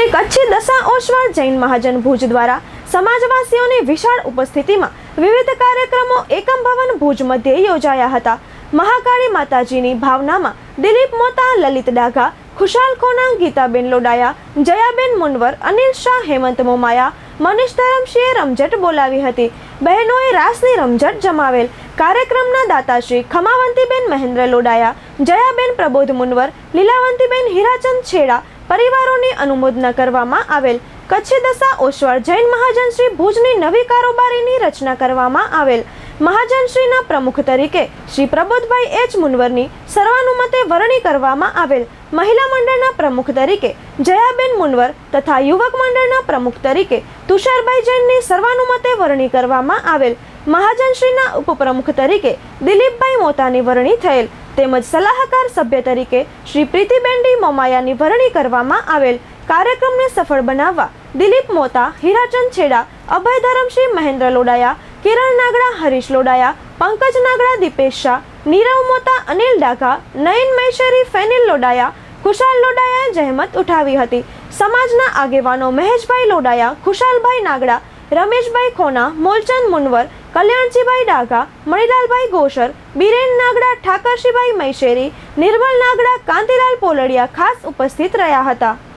શ્રી કચ્છી દશા ઓશવાળ જૈન મહાજન ભુજ દ્વારા સમાજવાસીઓની વિશાળ ઉપસ્થિતિમાં વિવિધ કાર્યક્રમો એકમ ભવન ભુજ મધ્યે યોજાયા હતા. મહાકાળી માતાજીની ભાવનામાં દિલીપ મોતા લલિત ડાઘા, ખુશાલ ખોના ગીતાબેન લોડાયા, જયાબેન મુનવર, અનિલ શાહ, હેમંત મોમાયા, મનીષ ધરમસિંહે રમઝટ બોલાવી હતી. બહેનોએ રાસની રમઝટ જમાવેલ. કાર્યક્રમના દાતાશ્રી ખમાવંતીબેન મહેન્દ્ર લોડાયા, જયાબેન પ્રબોધ મુનવર, લીલાવંતીબેન હીરાચંદ છેડા પરિવારોની અનુમોદના કરવામાં આવેલ. કચ્છી દશા ઓસવાળ જૈન મહાજન શ્રી ભુજની નવી કારોબારીની રચના કરવામાં આવેલ. મહાજનશ્રીના પ્રમુખ તરીકે શ્રી પ્રબોધભાઈ એચ મુનવરની સર્વાનુમતે વરણી કરવામાં આવેલ. મહિલા મંડળના પ્રમુખ તરીકે જયાબેન મુનવર તથા યુવક મંડળના પ્રમુખ તરીકે તુષારભાઈ જૈનની સર્વાનુમતે વરણી કરવામાં આવેલ. મહાજનશ્રીના ઉપપ્રમુખ તરીકે દિલીપભાઈ મોતાની વરણી થયેલ. તેમજ સલાહકાર સભ્ય તરીકે શ્રી પ્રીતિબેન ડી મોમાયાની વરણી કરવામાં આવેલ કાર્યક્રમને સફળ બનાવવા દિલીપ મોતા, હીરાચંદ છેડા, અભય ધરમશ્રી મહેન્દ્ર લોડાયા કિરણ નાગડા, હરીશ લોડાયા, પંકજ નાગડા, દીપેશ શાહ, નીરવ મોતા, અનિલ ડાઘા, નયન મૈશરી ફેનિલ લોડાયા, ખુશાલ લોડાયાએ જહેમત ઉઠાવી હતી. સમાજના આગેવાનો મહેશભાઈ લોડાયા, ખુશાલભાઈ નાગડા રમેશભાઈ ખોના, મોલચંદ મુનવર, કલ્યાણજીભાઈ ડાઘા, મણિલાલભાઈ ગોશર, બિરેન નાગડા ઠાકરશીભાઈ મૈશેરી, નિર્મલ નાગડા, કાંતિલાલ પોલડિયા ખાસ ઉપસ્થિત રહ્યા હતા.